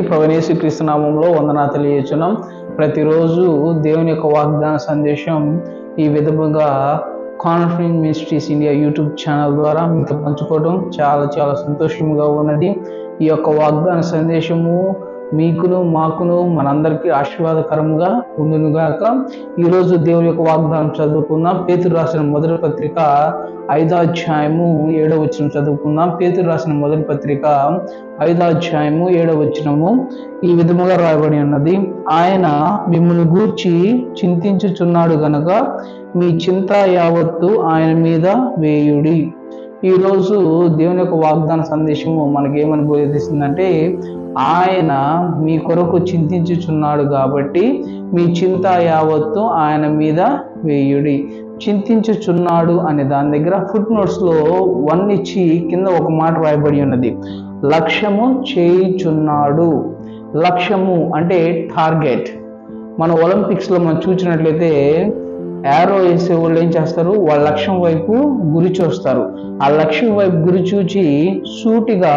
ప్రవణేశు క్రీస్తునామంలో వందనా తెలియచున్నాం ప్రతిరోజు దేవుని యొక్క వాగ్దాన సందేశం ఈ విధముగా conference ministries India YouTube channel ద్వారా మీతో పంచుకోవడం చాలా చాలా సంతోషంగా ఉన్నది. ఈ యొక్క వాగ్దాన సందేశము మీకును మాకును మనందరికీ ఆశీర్వాదకరంగా ఉండునుగాక. ఈరోజు దేవుని యొక్క వాగ్దానం చదువుకుందాం. పేతురు రాసిన మొదటి పత్రిక ఐదో అధ్యాయము ఏడవ వచ్చిన చదువుకుందాం. పేతురు రాసిన మొదటి పత్రిక ఐదో అధ్యాయము ఏడవ వచ్చినము ఈ విధముగా రాయబడి ఉన్నది. ఆయన మిమ్మల్ని గూర్చి చింతించుచున్నాడు గనక మీ చింత యావత్తు ఆయన మీద వేయుడి. ఈరోజు దేవుని యొక్క వాగ్దాన సందేశము మనకేమని బోధిస్తుందంటే ఆయన మీ కొరకు చింతించుచున్నాడు కాబట్టి మీ చింత యావత్తు ఆయన మీద వేయుడి. చింతించుచున్నాడు అనే దాని దగ్గర ఫుట్ నోట్స్లో వన్ ఇచ్చి కింద ఒక మాట రాయబడి ఉన్నది. లక్ష్యము చేయుచున్నాడు. లక్ష్యము అంటే టార్గెట్ మన ఒలింపిక్స్లో మనం చూసినట్లయితే యారో వేసే వాళ్ళు ఏం చేస్తారు? వాళ్ళ లక్ష్యం వైపు గురి చూస్తారు. ఆ లక్ష్యం వైపు గురి చూచి సూటిగా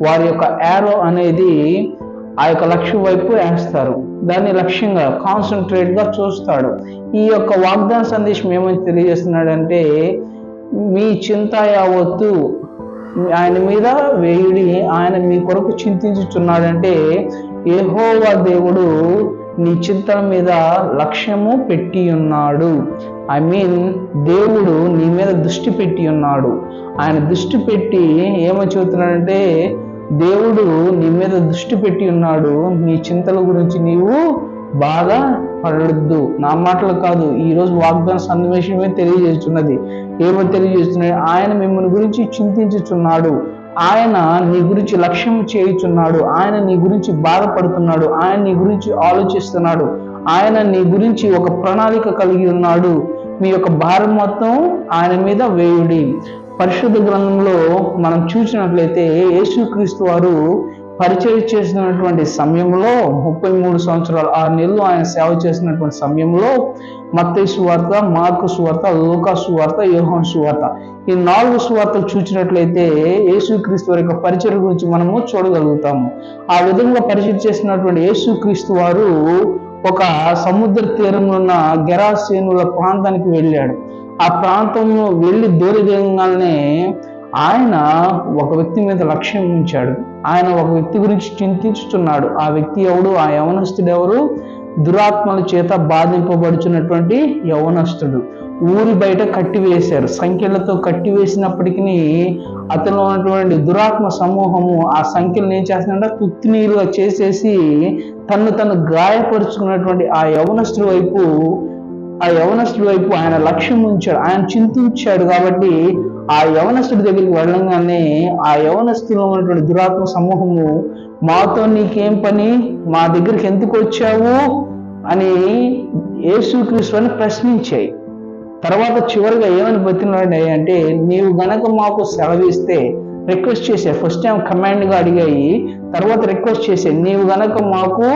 వారి యొక్క యారో అనేది ఆ యొక్క లక్ష్యం వైపు వేస్తారు. దాన్ని లక్ష్యంగా కాన్సన్ట్రేట్గా చూస్తాడు. ఈ యొక్క వాగ్దాన సందేశం ఏమని తెలియజేస్తున్నాడంటే మీ చింత యావత్తు ఆయన మీద వేయుడి ఆయన మీ కొరకు చింతించుచున్నాడంటే ఏహోవా దేవుడు నీ చింతల మీద లక్ష్యము పెట్టి ఉన్నాడు. ఐ మీన్ దేవుడు నీ మీద దృష్టి పెట్టి ఉన్నాడు. ఆయన దృష్టి పెట్టి ఏమో చెబుతున్నాడంటే దేవుడు నీ మీద దృష్టి పెట్టి ఉన్నాడు. నీ చింతల గురించి నీవు బాగా పడద్దు. నా మాటలు కాదు ఈరోజు వాగ్దాన సన్నివేశమే తెలియజేస్తున్నది. ఏమో తెలియజేస్తున్నాడు ఆయన మిమ్మల్ని గురించి చింతించుచున్నాడు. ఆయన నీ గురించి లక్ష్యం చేయుచున్నాడు. ఆయన నీ గురించి బాధపడుతున్నాడు. ఆయన నీ గురించి ఆలోచిస్తున్నాడు. ఆయన నీ గురించి ఒక ప్రణాళిక కలిగి ఉన్నాడు. మీ యొక్క భారం మొత్తం ఆయన మీద వేయుడి. పరిశుద్ధ గ్రంథంలో మనం చూసినట్లయితే యేసుక్రీస్తు వారు పరిచయం చేసినటువంటి సమయంలో ముప్పై మూడు సంవత్సరాలు ఆరు నెలలు ఆయన సేవ చేసినటువంటి సమయంలో మత్తయ్య సువార్త మార్కు సువార్త లోకా సువార్త యోహన్ సువార్త. ఈ నాలుగు సువార్తలు చూసినట్లయితే యేసుక్రీస్తు వారి యొక్క పరిచయం గురించి మనము చూడగలుగుతాము. ఆ విధంగా పరిచయం చేసినటువంటి యేసుక్రీస్తు వారు ఒక సముద్ర తీరంలో ఉన్న గెరాసేనుల ప్రాంతానికి వెళ్ళాడు. ఆ ప్రాంతంలో వెళ్ళి దూరదేయంగానే ఆయన ఒక వ్యక్తి మీద లక్ష్యం ఉంచాడు. ఆయన ఒక వ్యక్తి గురించి చింతించుతున్నాడు. ఆ వ్యక్తి ఎవడు? ఆ యవనస్తుడు ఎవరు? దురాత్మల చేత బాధింపబడుచున్నటువంటి యవనస్తుడు. ఊరి బయట కట్టివేశారు. సంఖ్యలతో కట్టివేసినప్పటికీ అతను ఉన్నటువంటి దురాత్మ సమూహము ఆ సంఖ్యలను ఏం చేస్తుందంటే తుత్తినీరుగా చేసేసి తను తను గాయపరుచుకున్నటువంటి ఆ యవనస్తుడి వైపు ఆ యవనస్తుడి వైపు ఆయన లక్ష్యం ఉంచాడు. ఆయన చింతించాడు కాబట్టి ఆ యవనస్తుడి దగ్గరికి వెళ్ళంగానే ఆ యవనస్తులో ఉన్నటువంటి దురాత్మ సమూహము మాతో నీకేం పని? మా దగ్గరికి ఎందుకు వచ్చావు? అని యేసుక్రీస్తు అని ప్రశ్నించాయి. తర్వాత చివరిగా ఏమని బతినాడు అంటే నీవు గనక మాకు సెలవిస్తే రిక్వెస్ట్ చేసే ఫస్ట్ టైం కమాండ్గా అడిగాయి తర్వాత రిక్వెస్ట్ చేసే నీవు గనక మాకు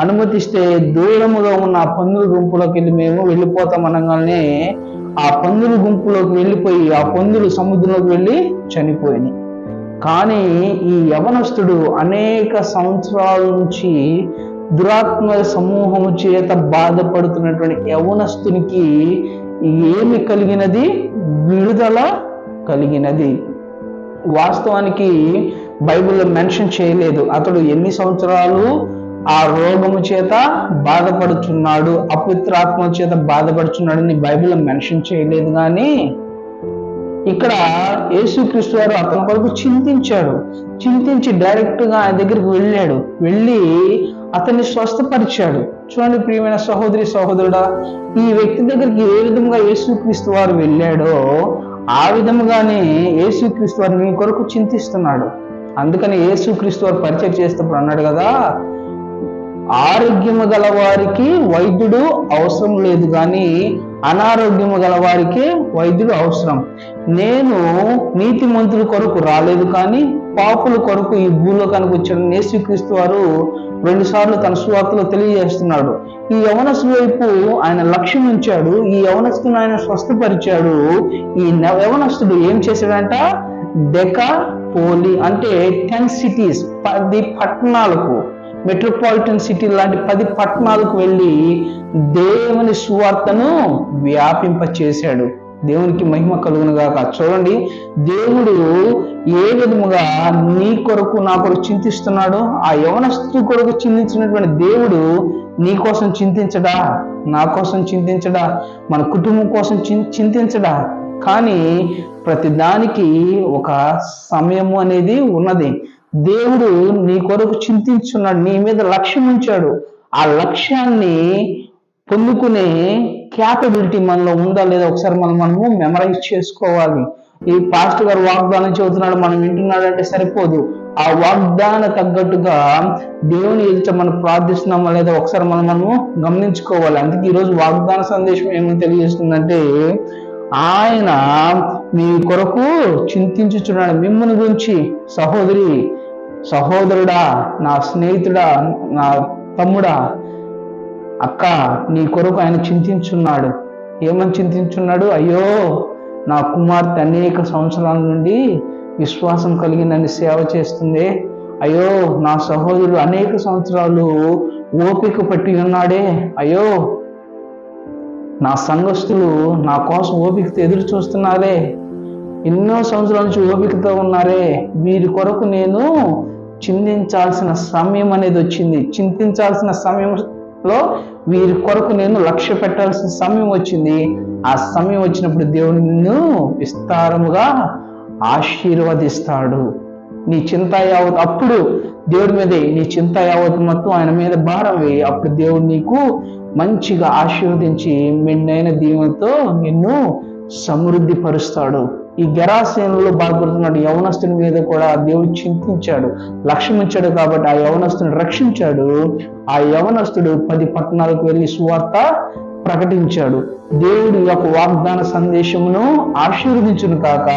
అనుమతిస్తే దూరముగా ఉన్న ఆ పందుల గుంపులోకి వెళ్ళి మేము వెళ్ళిపోతాం అనగానే ఆ పందుల గుంపులోకి వెళ్ళిపోయి ఆ పందులు సముద్రంలోకి వెళ్ళి చనిపోయినాయి. కానీ ఈ యవనస్తుడు అనేక సంవత్సరాల నుంచి దురాత్మ సమూహము చేత బాధపడుతున్నటువంటి యవనస్తునికి ఏమి కలిగినది? విడుదల కలిగినది. వాస్తవానికి బైబిల్లో మెన్షన్ చేయలేదు. అతడు ఎన్ని సంవత్సరాలు ఆ రోగము చేత బాధపడుచున్నాడు అపవిత్రాత్మ చేత బాధపడుచున్నాడని బైబిల్ మెన్షన్ చేయలేదు కానీ ఇక్కడ యేసుక్రీస్తు వారు అతని కొరకు చింతించాడు. చింతించి డైరెక్ట్గా ఆయన దగ్గరికి వెళ్ళాడు. వెళ్ళి అతన్ని స్వస్థపరిచాడు. చూడండి ప్రియమైన సహోదరి సహోదరుడా ఈ వ్యక్తి దగ్గరికి ఏ విధంగా యేసుక్రీస్తు వారు వెళ్ళాడో ఆ విధముగానే యేసుక్రీస్తు వారు కొరకు చింతిస్తున్నాడు. అందుకని యేసుక్రీస్తు వారు పరిచయం చేసినప్పుడు అన్నాడు కదా ఆరోగ్యము గల వారికి వైద్యుడు అవసరం లేదు కానీ అనారోగ్యము గల వారికి వైద్యుడు అవసరం. నేను నీతిమంతుల కొరకు రాలేదు కానీ పాపుల కొరకు ఈ భూలోకానికి వచ్చిన నేసుక్రీస్తు వారు రెండుసార్లు తన సువార్తలో తెలియజేస్తున్నాడు. ఈ యవనస్ వైపు ఆయన లక్ష్యం ఉంచాడు ఈ యవనస్తును ఆయన స్వస్థపరిచాడు. ఈ యవనస్తుడు ఏం చేశాడంట? డెకా పోలి అంటే టెన్ సిటీస్ పది పట్టణాలకు మెట్రోపాలిటన్ సిటీ లాంటి పది పట్టణాలకు వెళ్ళి దేవుని సువార్తను వ్యాపింప చేశాడు దేవునికి మహిమ కలుగునుగాక చూడండి దేవుడు ఏ విధముగా నీ కొరకు నా కొరకు చింతిస్తున్నాడో ఆ యవనస్తు కొరకు చింతించినటువంటి దేవుడు నీ కోసం చింతించడా? నా కోసం చింతించడా? మన కుటుంబం కోసం చింతించడా? కానీ ప్రతి దానికి ఒక సమయము అనేది ఉన్నది. దేవుడు నీ కొరకు చింతించున్నాడు నీ మీద లక్ష్యం ఉంచాడు. ఆ లక్ష్యాన్ని పొందుకునే క్యాపబిలిటీ మనలో ఉందా లేదా ఒకసారి మనం మనము మెమరైజ్ చేసుకోవాలి. ఈ పాస్ట్ గారు వాగ్దానం చెబుతున్నాడు మనం వింటున్నాడంటే సరిపోదు. ఆ వాగ్దాన తగ్గట్టుగా దేవుని ఎదుట మనం ప్రార్థిస్తున్నామా లేదా ఒకసారి మనం మనము గమనించుకోవాలి. అందుకే ఈరోజు వాగ్దాన సందేశం ఏమని తెలియజేస్తుందంటే ఆయన మీ కొరకు చింతించుచున్నాడు మిమ్మల్ని గురించి సహోదరి సహోదరుడా నా స్నేహితుడా నా తమ్ముడా అక్క నీ కొరకు ఆయన చింతించున్నాడు. ఏమని చింతించున్నాడు? అయ్యో నా కుమార్తె అనేక సంవత్సరాల నుండి విశ్వాసం కలిగి నన్ను సేవ చేస్తుంది. అయ్యో నా సహోదరుడు అనేక సంవత్సరాలు ఓపిక పట్టి ఉన్నాడే. అయ్యో నా సంఘస్థులు నా కోసం ఓపికతో ఎదురు చూస్తున్నారే. ఎన్నో సంవత్సరాల నుంచి ఓపికతో ఉన్నారే. వీరి కొరకు నేను చింతించాల్సిన సమయం అనేది వచ్చింది. చింతించాల్సిన సమయంలో వీరి కొరకు నేను లక్ష్య పెట్టాల్సిన సమయం వచ్చింది. ఆ సమయం వచ్చినప్పుడు దేవుడు నిన్ను విస్తారముగా ఆశీర్వదిస్తాడు. నీ చింత యావత్ అప్పుడు దేవుడి మీదే నీ చింత యావత్ మొత్తం ఆయన మీద భారం వేయి. అప్పుడు దేవుడు నీకు మంచిగా ఆశీర్వదించి మెండైన దీవెనతో నిన్ను సమృద్ధి పరుస్తాడు ఈ గెరాసేనలో బాగుపడుతున్నాడు యవనస్తుని మీద కూడా దేవుడు చింతించాడు. లక్ష్యం కాబట్టి ఆ యవనస్తుని రక్షించాడు. ఆ యవనస్తుడు పది పట్టణాలకు వెళ్ళి సువార్త ప్రకటించాడు. దేవుడి యొక్క వాగ్దాన సందేశమును ఆశీర్వదించును కాక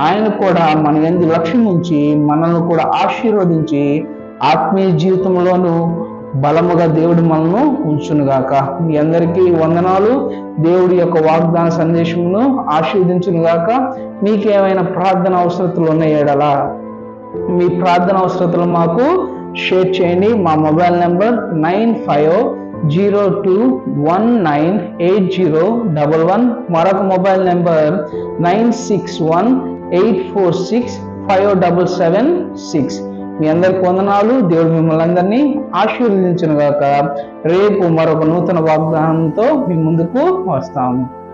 ఆయన కూడా మన ఎందు లక్ష్యం ఉంచి మనల్ని కూడా ఆశీర్వదించి ఆత్మీయ జీవితంలోనూ బలముగా దేవుడు మనను ఉంచునుగాక. మీ అందరికీ వందనాలు. దేవుడి యొక్క వాగ్దాన సందేశమును ఆశీర్వదించునుగాక. మీకేమైనా ప్రార్థన అవసరతలు ఉన్నాయేడలా మీ ప్రార్థన అవసరతలు మాకు షేర్ చేయండి. మా mobile number nine five zero two one nine eight zero double one. మరొక mobile number nine six one eight four six five double seven six. మీ అందరికి వందనాలు. దేవుడు మిమ్మల్ని అందరినీ ఆశీర్వదించును గాక రేపు మరొక నూతన వాగ్దానంతో మీ ముందుకు వస్తాము.